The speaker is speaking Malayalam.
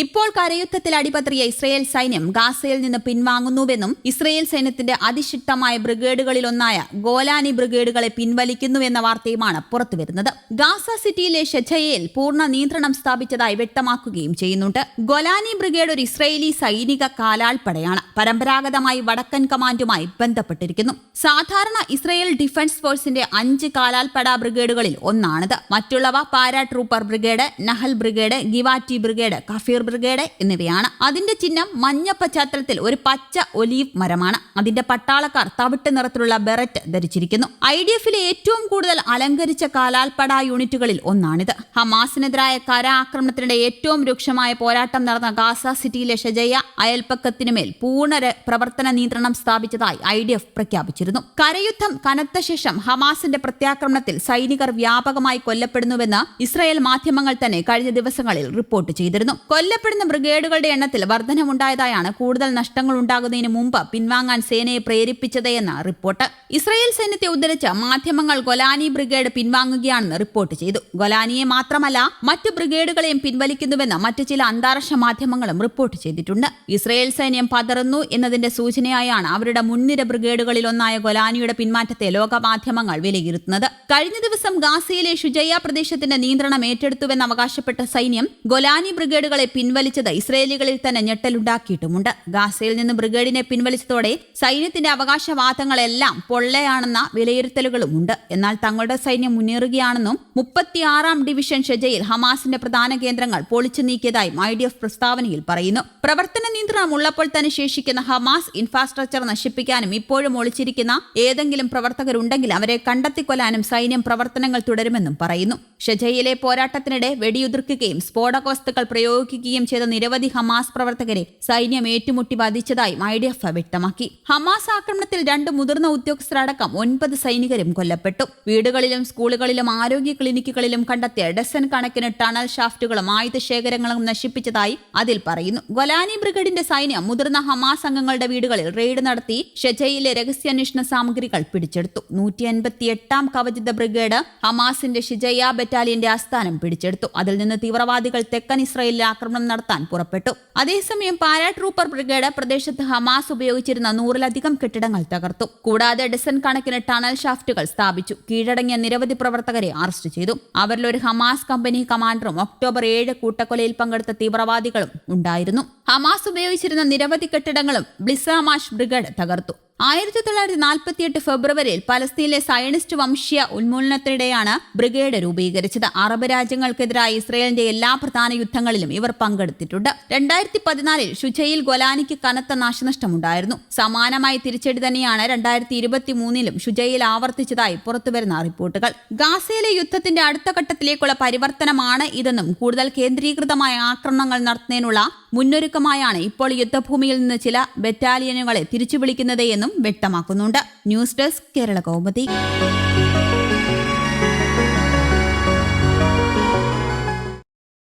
ഇപ്പോൾ കരയുദ്ധത്തിൽ അടിപത്രിയ ഇസ്രയേൽ സൈന്യം ഗാസയിൽ നിന്ന് പിൻവാങ്ങുന്നുവെന്നും ഇസ്രയേൽ സൈന്യത്തിന്റെ അതിശക്തമായ ബ്രിഗേഡുകളിലൊന്നായ ഗോലാനി ബ്രിഗേഡുകളെ പിൻവലിക്കുന്നുവെന്ന വാർത്തയുമാണ് പുറത്തുവരുന്നത്. ഗാസ സിറ്റിയിലെ ഷെഝയേൽ പൂർണ നിയന്ത്രണം സ്ഥാപിച്ചതായി വ്യക്തമാക്കുകയും ചെയ്യുന്നുണ്ട്. ഗോലാനി ബ്രിഗേഡ് ഒരു ഇസ്രയേലി സൈനിക കാലാൾപ്പടയാണ്. പരമ്പരാഗതമായി വടക്കൻ കമാൻഡുമായി ബന്ധപ്പെട്ടിരിക്കുന്നു. സാധാരണ ഇസ്രയേൽ ഡിഫൻസ് ഫോഴ്സിന്റെ അഞ്ച് കാലാൽപ്പട ബ്രിഗേഡുകളിൽ ഒന്നാണിത്. മറ്റുള്ളവ paratrooper brigade Nahal brigade Givati brigade Kfir brigade എന്നിവയാണ്. അതിന്റെ ചിഹ്നം മഞ്ഞ പശ്ചാത്തലത്തിൽ ഒരു പച്ച ഒലീവ് മരമാണ്. അതിന്റെ പട്ടാളക്കാർ തവിട്ട് നിറത്തിലുള്ള ബെററ്റ് ധരിച്ചിരിക്കുന്നു. ഐ ഡി എഫിലെ ഏറ്റവും കൂടുതൽ അലങ്കരിച്ച കാലാൽപ്പട യൂണിറ്റുകളിൽ ഒന്നാണിത്. ഹമാസിനെതിരായ കര ആക്രമണത്തിനിടെ ഏറ്റവും രൂക്ഷമായ പോരാട്ടം നടന്ന ഗാസ സിറ്റിയിലെ ഷജയ അയൽപ്പക്കത്തിനുമേൽ പൂർണ പ്രവർത്തന നിയന്ത്രണം സ്ഥാപിച്ചതായി ഐ ഡി എഫ് പ്രഖ്യാപിച്ചിരുന്നു. കരയുദ്ധം കനത്ത ശേഷം ഹമാസിന്റെ പ്രത്യാക്രമണത്തിൽ സൈനികർ വ്യാപകമായി കൊല്ലപ്പെടുന്നുവെന്ന് ഇസ്രായേൽ മാധ്യമങ്ങൾ തന്നെ കഴിഞ്ഞ ദിവസങ്ങളിൽ റിപ്പോർട്ട് ചെയ്തിരുന്നു. കൊല്ലപ്പെടുന്ന ബ്രിഗേഡുകളുടെ എണ്ണത്തിൽ വർധനമുണ്ടായതായാണ് കൂടുതൽ നഷ്ടങ്ങൾ ഉണ്ടാകുന്നതിന് മുമ്പ് പിൻവാങ്ങാൻ സേനയെ പ്രേരിപ്പിച്ചതെന്ന റിപ്പോർട്ട്. ഇസ്രായേൽ സൈന്യത്തെ ഉദ്ധരിച്ച് മാധ്യമങ്ങൾ ഗൊലാനി ബ്രിഗേഡ് പിൻവാങ്ങുകയാണെന്ന് റിപ്പോർട്ട് ചെയ്തു. ഗൊലാനിയെ മാത്രമല്ല മറ്റു ബ്രിഗേഡുകളെയും പിൻവലിക്കുന്നുവെന്ന് മറ്റു ചില അന്താരാഷ്ട്ര മാധ്യമങ്ങളും റിപ്പോർട്ട് ചെയ്തിട്ടുണ്ട്. ഇസ്രായേൽ സൈന്യം പതറുന്നു എന്നതിന്റെ സൂചനയായാണ് അവരുടെ മുൻനിര ബ്രിഗേഡുകളിലൊന്നായ ഗൊലാനിയുടെ പിന്മാറ്റത്തെ ലോകമാധ്യമങ്ങൾ വിലയിരുത്തുന്നത്. കഴിഞ്ഞ ദിവസം ഗാസയിലെ ഷുജയ്യ പ്രദേശത്തിന്റെ നിയന്ത്രണം ഏറ്റെടുത്തുവെന്ന് അവകാശപ്പെട്ട സൈന്യം ഗൊലാനി ബ്രിഗേഡുകളെ പിൻവലിച്ചത് ഇസ്രയേലികളിൽ തന്നെ ഞെട്ടലുണ്ടാക്കിയിട്ടുമുണ്ട്. ഗാസയിൽ നിന്ന് ബ്രിഗേഡിനെ പിൻവലിച്ചതോടെ സൈന്യത്തിന്റെ അവകാശവാദങ്ങളെല്ലാം പൊള്ളയാണെന്ന വിലയിരുത്തലുകളുമുണ്ട്. എന്നാൽ തങ്ങളുടെ സൈന്യം മുന്നേറുകയാണെന്നും മുപ്പത്തിയാറാം ഡിവിഷൻ ഷെജയിൽ ഹമാസിന്റെ പ്രധാന കേന്ദ്രങ്ങൾ പൊളിച്ചു നീക്കിയതായും ഐ ഡി എഫ് പ്രസ്താവനയിൽ പറയുന്നു. പ്രവർത്തന നിയന്ത്രണം ഉള്ളപ്പോൾ തന്നെ ശേഷിക്കുന്ന ഹമാസ് ഇൻഫ്രാസ്ട്രക്ചർ നശിപ്പിക്കാനും ഇപ്പോഴും ഒളിച്ചിരിക്കുന്ന ഏതെങ്കിലും പ്രവർത്തകരുണ്ടെങ്കിൽ അവരെ കണ്ടെത്തിക്കൊല്ലാനും സൈന്യം പ്രവർത്തനങ്ങൾ തുടരുമെന്നും പറയുന്നു. ഷെജയിലെ പോരാട്ടത്തിനിടെ വെടിയുതിർക്കുകയും സ്ഫോടക വസ്തുക്കൾ പ്രയോഗിക്കുകയും ചെയ്ത നിരവധി ഹമാസ് പ്രവർത്തകരെ സൈന്യം ഏറ്റുമുട്ടി വധിച്ചതായും ഐ ഡി എഫ് വ്യക്തമാക്കി. ഹമാസ് ആക്രമണത്തിൽ രണ്ട് മുതിർന്ന ഉദ്യോഗസ്ഥരടക്കം ഒൻപത് സൈനികരും കൊല്ലപ്പെട്ടു. വീടുകളിലും സ്കൂളുകളിലും ആരോഗ്യ ക്ലിനിക്കുകളിലും കണ്ടെത്തിയ ഡസൻ കണക്കിന് ടണൽ ഷാഫ്റ്റുകളും ആയുധ ശേഖരങ്ങളും നശിപ്പിച്ചതായി അതിൽ പറയുന്നു. ഗൊലാനി ബ്രിഗേഡിന്റെ സൈന്യം മുതിർന്ന ഹമാസ് അംഗങ്ങളുടെ വീടുകളിൽ റെയ്ഡ് നടത്തി ഷെജയിലെ രഹസ്യാന്വേഷണ സാമഗ്രികൾ പിടിച്ചെടുത്തു. നൂറ്റി അൻപത്തി എട്ടാം കവചിത ബ്രിഗേഡ് ഹമാസിന്റെ ഷിജയ ബറ്റാലിയന്റെ ആസ്ഥാനം പിടിച്ചെടുത്തു. അതിൽ നിന്ന് തീവ്രവാദികൾ തെക്കൻ ഇസ്രയേലിൽ ആക്രമണം നടത്താൻ പുറപ്പെട്ടു. അതേസമയം പാരാ ട്രൂപ്പർ ബ്രിഗേഡ് പ്രദേശത്ത് ഹമാസ് ഉപയോഗിച്ചിരുന്ന നൂറിലധികം കെട്ടിടങ്ങൾ തകർത്തു. കൂടാതെ ഡസൻ കണക്കിന് ടണൽ ഷാഫ്റ്റുകൾ സ്ഥാപിച്ചു. കീഴടങ്ങിയ നിരവധി പ്രവർത്തകരെ അറസ്റ്റ് ചെയ്തു. അവരിൽ ഒരു ഹമാസ് കമ്പനി കമാൻഡറും ഒക്ടോബർ ഏഴ് കൂട്ടക്കൊലയിൽ പങ്കെടുത്ത തീവ്രവാദികളും ഉണ്ടായിരുന്നു. ഹമാസ് ഉപയോഗിച്ചിരുന്ന നിരവധി കെട്ടിടങ്ങളും ബ്ലിസാമാഷ് ബ്രിഗേഡ് തകർത്തു. ആയിരത്തി തൊള്ളായിരത്തി നാൽപ്പത്തിയെട്ട് ഫെബ്രുവരിയിൽ പലസ്തീനിലെ സയനിസ്റ്റ് വംശീയ ഉന്മൂലനത്തിനിടെയാണ് ബ്രിഗേഡ് രൂപീകരിച്ചത്. അറബ് രാജ്യങ്ങൾക്കെതിരായ ഇസ്രയേലിന്റെ എല്ലാ പ്രധാന യുദ്ധങ്ങളിലും ഇവർ പങ്കെടുത്തിട്ടുണ്ട്. രണ്ടായിരത്തി പതിനാലിൽ ഷുജയിൽ ഗൊലാനിക്ക് കനത്ത നാശനഷ്ടമുണ്ടായിരുന്നു. സമാനമായ തിരിച്ചടി തന്നെയാണ് രണ്ടായിരത്തി ഇരുപത്തി മൂന്നിലും ഷുജയിൽ ആവർത്തിച്ചതായി പുറത്തുവരുന്ന റിപ്പോർട്ടുകൾ. ഗാസയിലെ യുദ്ധത്തിന്റെ അടുത്ത ഘട്ടത്തിലേക്കുള്ള പരിവർത്തനമാണ് ഇതെന്നും കൂടുതൽ കേന്ദ്രീകൃതമായ ആക്രമണങ്ങൾ നടത്തുന്നതിനുള്ള മുന്നൊരുക്കമായാണ് ഇപ്പോൾ യുദ്ധഭൂമിയിൽ നിന്ന് ചില ബറ്റാലിയനുകളെ തിരിച്ചുവിളിക്കുന്നത് എന്നും വ്യക്തമാക്കുന്നുണ്ട്. News desk Kerala Kaumudi.